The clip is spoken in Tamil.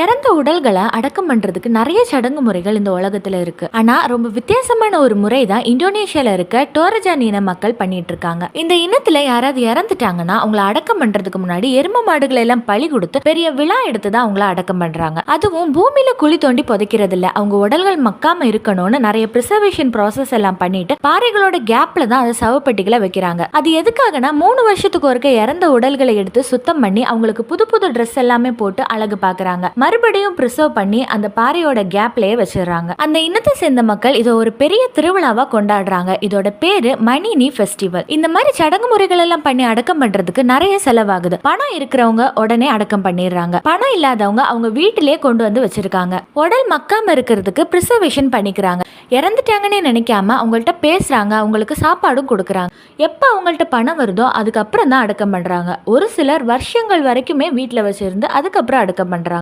இறந்த உடல்களை அடக்கம் பண்றதுக்கு நிறைய சடங்கு முறைகள் இந்த உலகத்துல இருக்கு. ஆனா ரொம்ப வித்தியாசமான ஒரு முறை தான் இந்தோனேஷியால இருக்க டோரஜான் இன மக்கள் பண்ணிட்டு இருக்காங்க இந்த இனத்துல யாராவது இறந்துட்டாங்கன்னா அவங்கள அடக்கம் பண்றதுக்கு முன்னாடி எரும மாடுகளை எல்லாம் பழி கொடுத்து பெரிய விழா எடுத்து தான் அவங்கள அடக்கம் பண்றாங்க. அதுவும் பூமியில குழி தோண்டி புதைக்கிறது இல்ல அவங்க உடல்கள் மக்காம இருக்கணும்னு நிறைய ப்ரிசர்வேஷன் ப்ராசஸ் எல்லாம் பண்ணிட்டு பாறைகளோட கேப்ல தான் அதை சவப்பெட்டிகளை வைக்கிறாங்க. அது எதுக்காகனா மூணு வருஷத்துக்கு ஒருக்க இறந்த உடல்களை எடுத்து சுத்தம் பண்ணி அவங்களுக்கு புது புது ட்ரெஸ் எல்லாமே போட்டு அழகு பாக்குறாங்க. மறுபடியும் ப்ரிசர்வ் பண்ணி அந்த பாறையோட கேப்லயே வச்சிடுறாங்க. அந்த இனத்தை சேர்ந்த மக்கள் இதை ஒரு பெரிய திருவிழாவா கொண்டாடுறாங்க. இதோட பேரு மணினி ஃபெஸ்டிவல் இந்த மாதிரி சடங்கு முறைகள் எல்லாம் பண்ணி அடக்கம் பண்றதுக்கு நிறைய செலவாகுது. பணம் இருக்கிறவங்க உடனே அடக்கம் பண்ணிடுறாங்க. பணம் இல்லாதவங்க அவங்க வீட்டிலேயே கொண்டு வந்து வச்சிருக்காங்க. உடல் மக்காம இருக்கிறதுக்கு ப்ரிசர்வேஷன் பண்ணிக்கிறாங்க. இறந்துட்டாங்கன்னே நினைக்காம அவங்கள்ட்ட பேசுறாங்க. அவங்களுக்கு சாப்பாடும் கொடுக்குறாங்க. எப்போ அவங்கள்ட்ட பணம் வருதோ அதுக்கப்புறம் தான் அடக்கம் பண்றாங்க. ஒரு சிலர் வருஷங்கள் வரைக்குமே வீட்டில் வச்சிருந்து அதுக்கப்புறம் அடக்கம் பண்றாங்க.